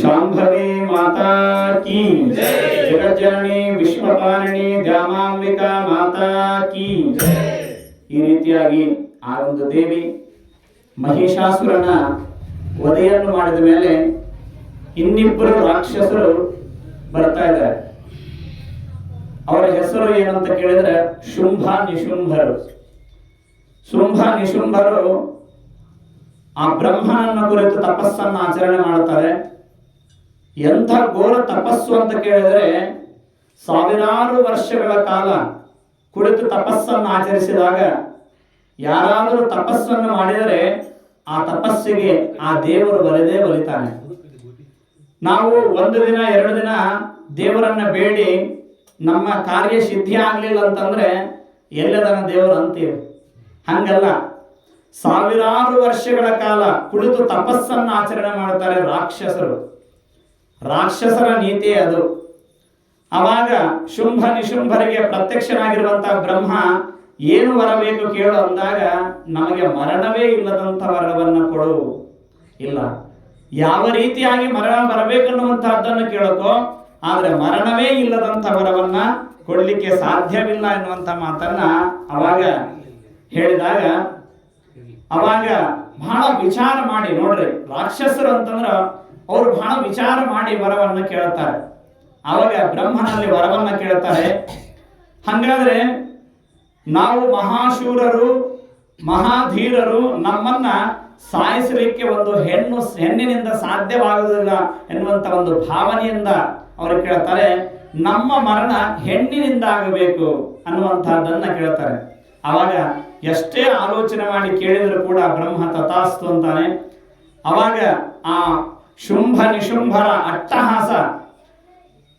ಶಾಂಭವಿ ಮಾತಾ ಕಿ ಜಗಜ್ಜನನಿ ವಿಶ್ವಪಾಲಿನಿ ದ್ಯಾಮಾಂಬಿಕಾ ಮಾತಾ ಕಿ ಈ ರೀತಿಯಾಗಿ ಆ ಒಂದು ದೇವಿ ಮಹಿಷಾಸುರನ ವಧೆಯನ್ನು ಮಾಡಿದ ಮೇಲೆ ಇನ್ನಿಬ್ಬರು ರಾಕ್ಷಸರು ಬರ್ತಾ ಇದ್ದಾರೆ. ಅವರ ಹೆಸರು ಏನಂತ ಕೇಳಿದ್ರೆ ಶುಂಭ ನಿಶುಂಭರು. ಶುಂಭ ನಿಶುಂಭರು ಆ ಬ್ರಹ್ಮನನ್ನ ಕುರಿತು ತಪಸ್ಸನ್ನು ಆಚರಣೆ ಮಾಡ್ತಾರೆ ಎಂಥ ಘೋರ ತಪಸ್ಸು ಅಂತ ಕೇಳಿದರೆ ಸಾವಿರಾರು ವರ್ಷಗಳ ಕಾಲ ಕುಳಿತು ತಪಸ್ಸನ್ನು ಆಚರಿಸಿದಾಗ ಯಾರಾದರೂ ತಪಸ್ಸನ್ನು ಮಾಡಿದರೆ ಆ ತಪಸ್ಸಿಗೆ ಆ ದೇವರು ಬರದೇ ಬಲಿತಾನೆ ನಾವು ಒಂದು ದಿನ, ಎರಡು ದಿನ ದೇವರನ್ನ ಬೇಡಿ, ನಮ್ಮ ಕಾರ್ಯ ಸಿದ್ಧಿ ಆಗಲಿಲ್ಲ ಅಂತಂದ್ರೆ ಎಲ್ಲದನ ದೇವರು ಅಂತೀವಿ. ಹಂಗಲ್ಲ. ಸಾವಿರಾರು ವರ್ಷಗಳ ಕಾಲ ಕುಳಿತು ತಪಸ್ಸನ್ನು ಆಚರಣೆ ಮಾಡ್ತಾರೆ ರಾಕ್ಷಸರು. ರಾಕ್ಷಸರ ನೀತಿ ಅದು. ಅವಾಗ ಶುಂಭ ನಿಶುಂಭರಿಗೆ ಪ್ರತ್ಯಕ್ಷನಾಗಿರುವಂತಹ ಬ್ರಹ್ಮ ಏನು ಬರಬೇಕು ಕೇಳು ಅಂದಾಗ, ನಮಗೆ ಮರಣವೇ ಇಲ್ಲದಂಥ ವರವನ್ನು ಕೊಡು. ಇಲ್ಲ. ಯಾವ ರೀತಿಯಾಗಿ ಮರಣ ಬರಬೇಕನ್ನುವಂತಹದ್ದನ್ನು ಕೇಳಕೋ, ಆದರೆ ಮರಣವೇ ಇಲ್ಲದಂಥ ವರವನ್ನ ಕೊಡಲಿಕ್ಕೆ ಸಾಧ್ಯವಿಲ್ಲ ಎನ್ನುವಂಥ ಮಾತನ್ನ ಅವಾಗ ಹೇಳಿದಾಗ, ಅವಾಗ ಬಹಳ ವಿಚಾರ ಮಾಡಿ, ನೋಡ್ರಿ, ರಾಕ್ಷಸರು ಅಂತಂದ್ರ ಅವ್ರು ಬಹಳ ವಿಚಾರ ಮಾಡಿ ವರವನ್ನು ಕೇಳ್ತಾರೆ ಅವಾಗ ಬ್ರಹ್ಮನಲ್ಲಿ ವರವನ್ನು ಕೇಳ್ತಾರೆ ಹಂಗಾದ್ರೆ ನಾವು ಮಹಾಶೂರರು, ಮಹಾಧೀರರು ನಮ್ಮನ್ನ ಸಾಯಿಸಲಿಕ್ಕೆ ಒಂದು ಹೆಣ್ಣು, ಹೆಣ್ಣಿನಿಂದ ಸಾಧ್ಯವಾಗುವುದಿಲ್ಲ ಎನ್ನುವಂತ ಒಂದು ಭಾವನೆಯಿಂದ ಅವರು ಕೇಳ್ತಾರೆ ನಮ್ಮ ಮರಣ ಹೆಣ್ಣಿನಿಂದ ಆಗಬೇಕು ಅನ್ನುವಂತಹದ್ದನ್ನ ಕೇಳ್ತಾರೆ ಅವಾಗ ಎಷ್ಟೇ ಆಲೋಚನೆ ಮಾಡಿ ಕೇಳಿದರೂ ಕೂಡ ಬ್ರಹ್ಮ ತಥಾಸ್ತು ಅಂತಾನೆ. ಅವಾಗ ಆ ಶುಂಭ ನಿಶುಂಭರ ಅಟ್ಟಹಾಸ.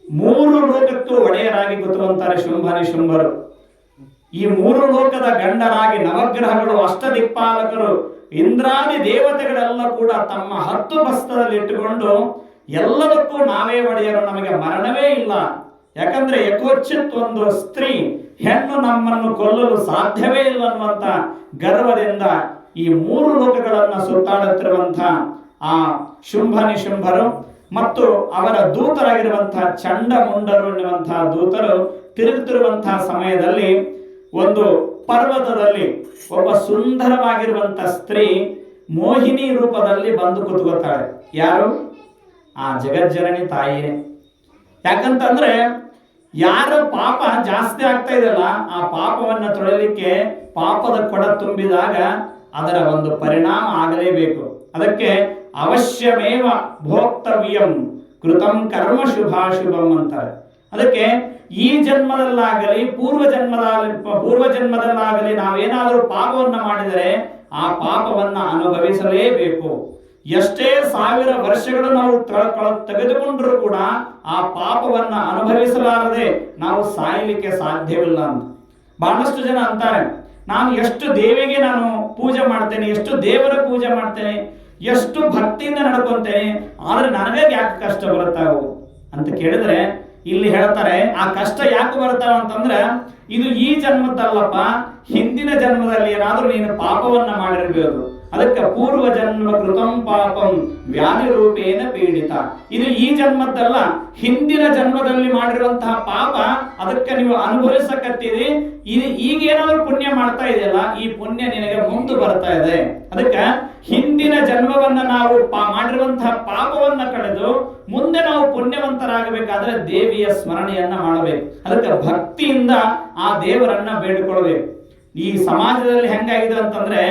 ಮೂರು ಲೋಕಕ್ಕೂ ಒಡೆಯರಾಗಿ ಗೊತ್ತುವಂತಾರೆ ಶುಂಭ ನಿಶುಂಭರು. ಈ ಮೂರು ಲೋಕದ ಗಂಡರಾಗಿ ನವಗ್ರಹಗಳು, ಅಷ್ಟದಿಕ್ಪಾಲಕರು, ಇಂದ್ರಾದಿ ದೇವತೆಗಳೆಲ್ಲ ಕೂಡ ತಮ್ಮ ಹತ್ತು ಬಸ್ತದಲ್ಲಿ ಇಟ್ಟುಕೊಂಡು ಎಲ್ಲದಕ್ಕೂ ನಾವೇ ಒಡೆಯರು, ನಮಗೆ ಮರಣವೇ ಇಲ್ಲ. ಯಾಕಂದ್ರೆ ಯಕೋಚಿತ್ ಒಂದು ಸ್ತ್ರೀ, ಹೆಣ್ಣು ನಮ್ಮನ್ನು ಕೊಲ್ಲಲು ಸಾಧ್ಯವೇ ಇಲ್ಲ ಅನ್ನುವಂತ ಗರ್ವದಿಂದ ಈ ಮೂರು ಲೋಕಗಳನ್ನು ಸುತ್ತಾಡುತ್ತಿರುವಂತ ಆ ಶುಂಭ ನಿಶುಂಭರು ಮತ್ತು ಅವರ ದೂತರಾಗಿರುವಂತಹ ಚಂಡ ಮುಂಡರು ಎನ್ನುವಂತಹ ದೂತರು ತಿರುಗುತ್ತಿರುವಂತಹ ಸಮಯದಲ್ಲಿ ಒಂದು ಪರ್ವತದಲ್ಲಿ ಒಬ್ಬ ಸುಂದರವಾಗಿರುವಂತ ಸ್ತ್ರೀ ಮೋಹಿನಿ ರೂಪದಲ್ಲಿ ಬಂದು ಕುತ್ಕೋತಾಳೆ. ಯಾರು? ಆ ಜಗಜ್ಜನನಿ ತಾಯಿಯೇ ಯಾಕಂತಂದ್ರೆ ಯಾರ ಪಾಪ ಜಾಸ್ತಿ ಆಗ್ತಾ ಇದೆಯಲ್ಲ, ಆ ಪಾಪವನ್ನ ತೊಳೆಯಲಿಕ್ಕೆ ಪಾಪದ ಕೊಡ ತುಂಬಿದಾಗ ಅದರ ಒಂದು ಪರಿಣಾಮ ಆಗಲೇಬೇಕು. ಅದಕ್ಕೆ ಅವಶ್ಯಮೇವ ಭೋಕ್ತವ್ಯಂ, ಕೃತಂ ಕರ್ಮ ಶುಭಾಶುಭಂ ಅಂತಾರೆ. ಅದಕ್ಕೆ ಈ ಜನ್ಮದಲ್ಲಾಗಲಿ ಪೂರ್ವ ಜನ್ಮದ ಪೂರ್ವ ಜನ್ಮದಲ್ಲಾಗಲಿ ನಾವೇನಾದರೂ ಪಾಪವನ್ನ ಮಾಡಿದರೆ ಆ ಪಾಪವನ್ನ ಅನುಭವಿಸಲೇಬೇಕು. ಎಷ್ಟೇ ಸಾವಿರ ವರ್ಷಗಳು ನಾವು ತೆಗೆದುಕೊಂಡರೂ ಕೂಡ ಆ ಪಾಪವನ್ನ ಅನುಭವಿಸಲಾರದೆ ನಾವು ಸಾಯಲಿಕ್ಕೆ ಸಾಧ್ಯವಿಲ್ಲ ಅಂತ. ಬಹಳಷ್ಟು ಜನ ಅಂತಾರೆ, ನಾನು ಎಷ್ಟು ದೇವಿಗೆ ನಾನು ಪೂಜೆ ಮಾಡ್ತೇನೆ, ಎಷ್ಟು ದೇವರ ಪೂಜೆ ಮಾಡ್ತೇನೆ ಎಷ್ಟು ಭಕ್ತಿಯಿಂದ ನಡ್ಕೊಂತೇನೆ, ಆದ್ರೆ ನನಗೆ ಯಾಕೆ ಕಷ್ಟ ಬರುತ್ತಾವು ಅಂತ ಕೇಳಿದ್ರೆ, ಇಲ್ಲಿ ಹೇಳ್ತಾರೆ, ಆ ಕಷ್ಟ ಯಾಕೆ ಬರ್ತಾವ ಅಂತಂದ್ರೆ, ಇದು ಈ ಜನ್ಮದಲ್ಲಪ್ಪ ಹಿಂದಿನ ಜನ್ಮದಲ್ಲಿ ಏನಾದ್ರೂ ನೀನು ಪಾಪವನ್ನ ಮಾಡಿರ್ಬೋದು. ಅದಕ್ಕೆ ಪೂರ್ವ ಜನ್ಮ ಕೃತಂ ಪಾಪಂ ವ್ಯಾಧಿ ರೂಪೇನ ಪೀಡಿತ. ಇದು ಈ ಜನ್ಮದ್ದಲ್ಲ, ಹಿಂದಿನ ಜನ್ಮದಲ್ಲಿ ಮಾಡಿರುವಂತಹ ಪಾಪ ಅದಕ್ಕೆ ನೀವು ಅನುಭವಿಸಕತ್ತೀರಿ. ಈಗ ಏನಾದ್ರು ಪುಣ್ಯ ಮಾಡ್ತಾ ಇದೆಯಲ್ಲ, ಈ ಪುಣ್ಯ ನಿನಗೆ ಮುಂದೆ ಬರ್ತಾ ಇದೆ. ಅದಕ್ಕೆ ಹಿಂದಿನ ಜನ್ಮವನ್ನ ನಾವು ಮಾಡಿರುವಂತಹ ಪಾಪವನ್ನ ಕಳೆದು ಮುಂದೆ ನಾವು ಪುಣ್ಯವಂತರಾಗಬೇಕಾದ್ರೆ ದೇವಿಯ ಸ್ಮರಣೆಯನ್ನ ಮಾಡಬೇಕು. ಅದಕ್ಕೆ ಭಕ್ತಿಯಿಂದ ಆ ದೇವರನ್ನ ಬೇಡಿಕೊಳ್ಬೇಕು ಈ ಸಮಾಜದಲ್ಲಿ ಹೆಂಗಾಗಿದೆ ಅಂತಂದ್ರೆ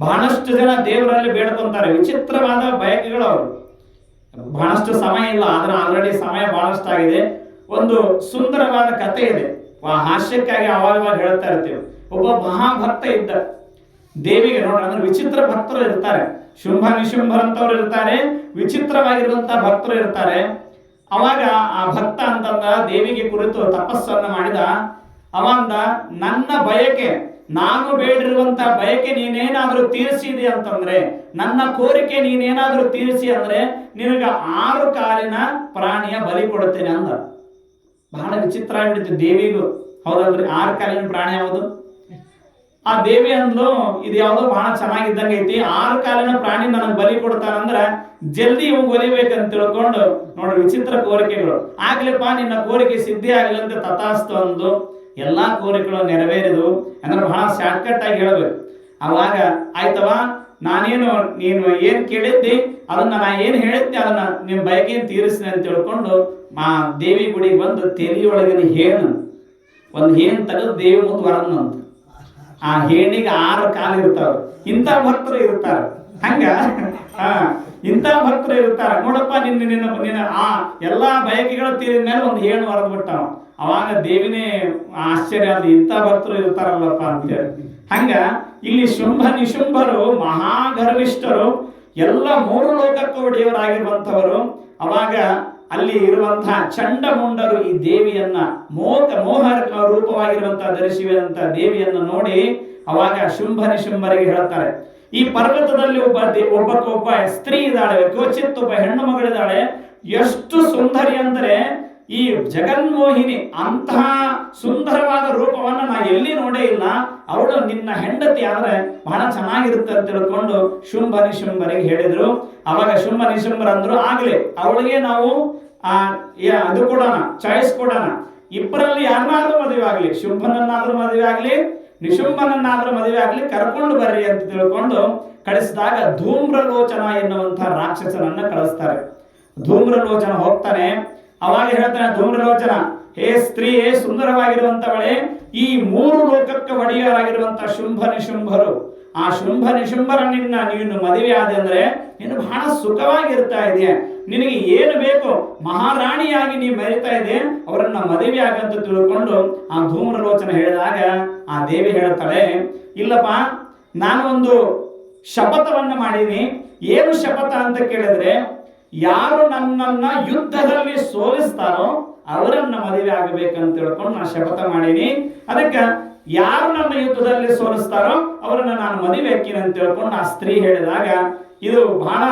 ಬಹಳಷ್ಟು ಜನ ದೇವರಲ್ಲಿ ಬೇಡ್ಕೊಂತಾರೆ. ವಿಚಿತ್ರವಾದ ಬಯಕೆಗಳು ಅವರು. ಬಹಳಷ್ಟು ಸಮಯ ಇಲ್ಲ, ಆದ್ರೆ ಆಲ್ರೆಡಿ ಸಮಯ ಬಹಳಷ್ಟು ಆಗಿದೆ ಒಂದು ಸುಂದರವಾದ ಕಥೆ ಇದೆ. ಆ ಹಾಸ್ಯಕ್ಕಾಗಿ ಅವಾಗ ಅವಾಗ ಹೇಳ್ತಾ ಇರ್ತೀವಿ. ಒಬ್ಬ ಮಹಾಭಕ್ತ ಇದ್ದ ದೇವಿಗೆ ನೋಡ್ರಿ, ಅಂದ್ರೆ ವಿಚಿತ್ರ ಭಕ್ತರು ಇರ್ತಾರೆ. ಶುಂಭ ನಿಶುಂಭರಂತವ್ರು ಇರ್ತಾರೆ ವಿಚಿತ್ರವಾಗಿರುವಂತಹ ಭಕ್ತರು ಇರ್ತಾರೆ. ಅವಾಗ ಆ ಭಕ್ತ ಅಂತಂದ ದೇವಿಗೆ ಕುರಿತು ತಪಸ್ಸನ್ನ ಮಾಡಿದ, ಅವಂದ ನನ್ನ ಬಯಕೆ ನಾನು ಬೇಡಿರುವಂತ ಬಯಕೆ ನೀನೇನಾದ್ರೂ ತೀರಿಸಿದೆ ಅಂತಂದ್ರೆ, ನನ್ನ ಕೋರಿಕೆ ನೀನೇನಾದ್ರೂ ತೀರಿಸಿ ಅಂದ್ರೆ, ನಿನಗ ಆರು ಕಾಲಿನ ಪ್ರಾಣಿಯ ಬಲಿ ಕೊಡುತ್ತೇನೆ ಅಂದ. ಬಹಳ ವಿಚಿತ್ರ ಆಗ್ಬಿಟ್ಟಿತ್ತು ದೇವಿಗೂ. ಹೌದಲ್ರಿ? ಆರು ಕಾಲಿನ ಪ್ರಾಣಿ ಯಾವುದು? ಆ ದೇವಿ ಅಂದ್ಲು, ಇದು ಯಾವ್ದೋ ಬಹಳ ಚೆನ್ನಾಗಿದ್ದಂಗೆ ಐತಿ. ಆರು ಕಾಲಿನ ಪ್ರಾಣಿ ನನಗೆ ಬಲಿ ಕೊಡ್ತಾನಂದ್ರೆ ಜಲ್ದಿ ಇವ್ ಒಲಿಬೇಕಂತ ತಿಳ್ಕೊಂಡು ನೋಡ್ರಿ ವಿಚಿತ್ರ ಕೋರಿಕೆಗಳು. ಆಗ್ಲಿಪ್ಪ ನಿನ್ನ ಕೋರಿಕೆ ಸಿದ್ಧಿ ಆಗ್ಲಿ ಅಂತ ತಥಾಸ್ತು ಅಂದು ಎಲ್ಲಾ ಕೋರಿಕೆಗಳು ನೆರವೇರಿದು, ಅಂದ್ರೆ ಬಹಳ ಶಾರ್ಟ್ಕಟ್ಟಾಗಿ ಹೇಳ್ಬೇಕು. ಅವಾಗ ಆಯ್ತವ ನಾನೇನು, ನೀನು ಏನು ಕೇಳಿದ್ದಿ? ಅದನ್ನ ನಾ ಏನು ಹೇಳಿದ್ದೆ? ಅದನ್ನ ನಿಮ್ಮ ಬಯಕೆಯನ್ನು ತೀರಿಸ್ತೀನಿ ಅಂತ ತಿಳ್ಕೊಂಡು ಮಾ ದೇವಿ ಗುಡಿಗೆ ಬಂದು ತೆಲಿಯೊಳಗಿನ ಹೇನು ಒಂದು ಹೇನ್ ತೆಗೆದು ದೇವಿ ಮುಂದೆ ಅಂತ ಆ ಹೇಣಿಗೆ ಆರು ಕಾಲು ಇರ್ತಾವ ಇಂಥ ಭಕ್ತರು ಇರ್ತಾರ. ಹಂಗ? ಇಂತ ಭಕ್ತರು ಇರ್ತಾರ. ನೋಡಪ್ಪ, ನಿನ್ನ ನಿನ್ನ ನಿನ್ನ, ಆ ಎಲ್ಲಾ ಬಯಕೆಗಳ ತೀರಿದ ಮೇಲೆ ಒಂದು ಹೇಳು ಹೊರದ್ ಬಿಟ್ಟಾವ. ಅವಾಗ ದೇವಿನೇ ಆಶ್ಚರ್ಯ ಅದು ಇಂಥ ಭಕ್ತರು ಇರ್ತಾರಲ್ಲಪ್ಪ ಅಂತೇಳಿ. ಹಂಗ, ಇಲ್ಲಿ ಶುಂಭ ನಿಶುಂಭರು, ಮಹಾಗರ್ವಿಷ್ಠರು, ಎಲ್ಲ ಮೂರು ಲೋಕಕ್ಕೂ ಒಡೆಯವರಾಗಿರುವಂಥವರು ಅವಾಗ ಅಲ್ಲಿ ಇರುವಂತಹ ಚಂಡಮುಂಡರು ಈ ದೇವಿಯನ್ನ ಮೋಹ ಮೋಹ ರೂಪವಾಗಿರುವಂತಹ ದರ್ಶಿವಂತ ದೇವಿಯನ್ನ ನೋಡಿ ಅವಾಗ ಶುಂಭ ನಿಶುಂಭರಿಗೆ ಹೇಳ್ತಾರೆ ಈ ಪರ್ವತದಲ್ಲಿ ಒಬ್ಬ ಒಬ್ಬ ಒಬ್ಬ ಸ್ತ್ರೀ ಇದ್ದಾಳೆ ಕ್ವಚಿತ್ ಒಬ್ಬ ಹೆಣ್ಣು ಮಗಳಿದ್ದಾಳೆ. ಎಷ್ಟು ಸುಂದರಿ ಅಂದರೆ ಈ ಜಗನ್ಮೋಹಿನಿ ಅಂತಹ ಸುಂದರವಾದ ರೂಪವನ್ನು ನಾ ಎಲ್ಲಿ ನೋಡೇ ಇಲ್ಲ. ಅವಳು ನಿನ್ನ ಹೆಂಡತಿ ಆದ್ರೆ ಬಹಳ ಚೆನ್ನಾಗಿರುತ್ತೆ ಅಂತ ತಿಳ್ಕೊಂಡು ಶುಂಭ ನಿಶುಂಭರಿಗೆ ಹೇಳಿದ್ರು. ಅವಾಗ ಶುಂಭ ನಿಶುಂಭರ ಅಂದ್ರು ಆಗ್ಲಿ, ಅವಳಿಗೆ ನಾವು, ಆ ಅದು ಕೊಡೋಣ, ಚಾಯ್ಸ್ ಕೊಡೋಣ. ಇಬ್ಬರಲ್ಲಿ ಯಾರನ್ನಾದ್ರೂ ಮದುವೆ ಆಗ್ಲಿ, ಶುಂಭನನ್ನಾದ್ರೂ ಮದುವೆ ಆಗ್ಲಿ ನಿಶುಂಭನನ್ನಾದ್ರೂ ಮದುವೆ ಆಗ್ಲಿ, ಕರ್ಕೊಂಡು ಬರ್ರಿ ಅಂತ ತಿಳ್ಕೊಂಡು ಕಳಿಸಿದಾಗ ಧೂಮ್ರಲೋಚನ ಎನ್ನುವಂತಹ ರಾಕ್ಷಸನನ್ನ ಕಳಿಸ್ತಾರೆ. ಧೂಮ್ರಲೋಚನ ಹೋಗ್ತಾನೆ. ಅವಾಗ ಹೇಳ್ತಾನೆ, ಧೂಮ್ರಲೋಚನ, ಹೇ ಸ್ತ್ರೀ, ಹೇ ಸುಂದರವಾಗಿರುವಂತವಳೆ ಈ ಮೂರು ಲೋಕಕ್ಕೆ ಒಡೆಯರಾಗಿರುವಂತಹ ಶುಂಭ ನಿಶುಂಭರು ಆ ಶುಂಭ ನಿಶುಂಭರ ನಿನ್ನ ನೀನು ಮದುವೆ ಆದಂದ್ರೆ ನೀನು ಬಹಳ ಸುಖವಾಗಿರ್ತಾ ಇದೆ ನಿನಗೆ ಏನು ಬೇಕು ಮಹಾರಾಣಿಯಾಗಿ ನೀ ಮರಿತಾ ಇದೆ, ಅವರನ್ನ ಮದುವೆ ಆಗಂತ ತಿಳ್ಕೊಂಡು ಆ ಧೂಮ್ರಲೋಚನ ಹೇಳಿದಾಗ ಆ ದೇವಿ ಹೇಳ್ತಾಳೆ, ಇಲ್ಲಪ್ಪ, ನಾನು ಒಂದು ಶಪಥವನ್ನ ಮಾಡೀನಿ. ಏನು ಶಪಥ ಅಂತ ಕೇಳಿದ್ರೆ, ಯಾರು ನನ್ನನ್ನ ಯುದ್ಧದಲ್ಲಿ ಸೋಲಿಸ್ತಾರೋ ಅವರನ್ನ ಮದುವೆ ಆಗಬೇಕಂತ ತಿಳ್ಕೊಂಡು ನಾನು ಶಪಥ ಮಾಡೀನಿ. ಅದಕ್ಕೆ ಯಾರು ನನ್ನ ಯುದ್ಧದಲ್ಲಿ ಸೋಲಿಸ್ತಾರೋ ಅವರನ್ನ ನಾನು ಮದುವೆ ಅಂತ ತಿಳ್ಕೊಂಡು ಆ ಸ್ತ್ರೀ ಹೇಳಿದಾಗ, ಇದು ಬಹಳ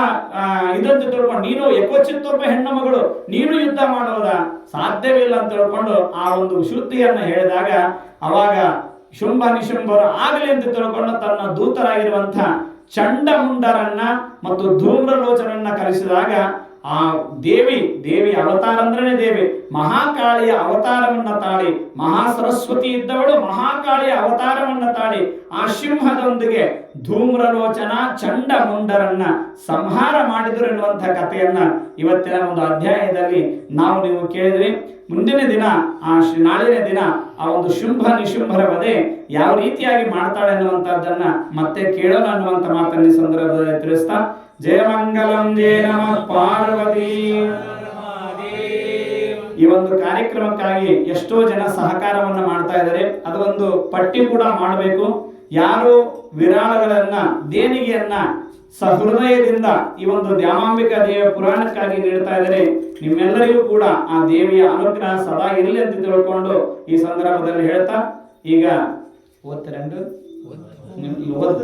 ಇದಂತ ತಿಳ್ಕೊಂಡು, ನೀನು ಎಕೋಚಿತ್ತೊಬ್ಬ ಹೆಣ್ಣು ಮಗಳು, ನೀನು ಯುದ್ಧ ಮಾಡೋದ ಸಾಧ್ಯವಿಲ್ಲ ಅಂತ ತಿಳ್ಕೊಂಡು ಆ ಒಂದು ಶ್ರುತಿಯನ್ನು ಹೇಳಿದಾಗ, ಅವಾಗ ಶುಂಭ ನಿಶುಂಭರು ಆಗಲಿ ಅಂತ ತಿಳ್ಕೊಂಡು ತನ್ನ ದೂತರಾಗಿರುವಂತ ಚಂಡಮುಂಡರನ್ನ ಮತ್ತು ಧೂಮ್ರಲೋಚನನ್ನ ಕಲಿಸಿದಾಗ ಆ ದೇವಿ ದೇವಿ ಅವತಾರ ಅಂದ್ರೆ ದೇವಿ, ಮಹಾಕಾಳಿಯ ಅವತಾರವನ್ನ ತಾಳಿ ಮಹಾ ಸರಸ್ವತಿ ಇದ್ದವಳು ಮಹಾಕಾಳಿಯ ಅವತಾರವನ್ನ ತಾಳಿ, ಆ ಸಿಂಹದೊಂದಿಗೆ ಧೂಮ್ರಲೋಚನ, ಚಂಡಮುಂಡರನ್ನ ಸಂಹಾರ ಮಾಡಿದರು ಎನ್ನುವಂತಹ ಕಥೆಯನ್ನ ಇವತ್ತಿನ ಒಂದು ಅಧ್ಯಾಯದಲ್ಲಿ ನಾವು ನೀವು ಕೇಳಿದ್ವಿ. ಮುಂದಿನ ದಿನ, ಆ ಶ್ರೀ ನಾಳಿನ ದಿನ ಆ ಒಂದು ಶುಂಭ ನಿಶುಂಭರ ವಧೆ ಯಾವ ರೀತಿಯಾಗಿ ಮಾಡ್ತಾಳೆ ಅನ್ನುವಂಥದ್ದನ್ನ ಮತ್ತೆ ಕೇಳೋಣ ಅನ್ನುವಂಥ ಮಾತನ್ನ ಸಂದರ್ಭದಲ್ಲಿ ತಿಳಿಸ್ತಾ ಜಯಮಂಗಲಂ ಜಯ ನಮಃ ಪಾರ್ವತಿ. ಈ ಒಂದು ಕಾರ್ಯಕ್ರಮಕ್ಕಾಗಿ ಎಷ್ಟೋ ಜನ ಸಹಕಾರವನ್ನು ಮಾಡ್ತಾ ಇದ್ದಾರೆ. ಅದೊಂದು ಪಟ್ಟಿ ಕೂಡ ಮಾಡಬೇಕು. ಯಾರು ವಿರಾಳಗಳನ್ನ, ದೇಣಿಗೆಯನ್ನ ಸಹೃದಯದಿಂದ ಈ ಒಂದು ದ್ಯಾಮಾಂಬಿಕಾ ದೇವಿಯ ಪುರಾಣಕ್ಕಾಗಿ ನೀಡ್ತಾ ಇದ್ದಾರೆ. ನಿಮ್ಮೆಲ್ಲರಿಗೂ ಕೂಡ ಆ ದೇವಿಯ ಅನುಗ್ರಹ ಸದಾ ಇರಲಿ ಅಂತ ತಿಳ್ಕೊಂಡು ಈ ಸಂದರ್ಭದಲ್ಲಿ ಹೇಳ್ತಾ, ಈಗ ಓದ್ತಾರೆ ಓದ್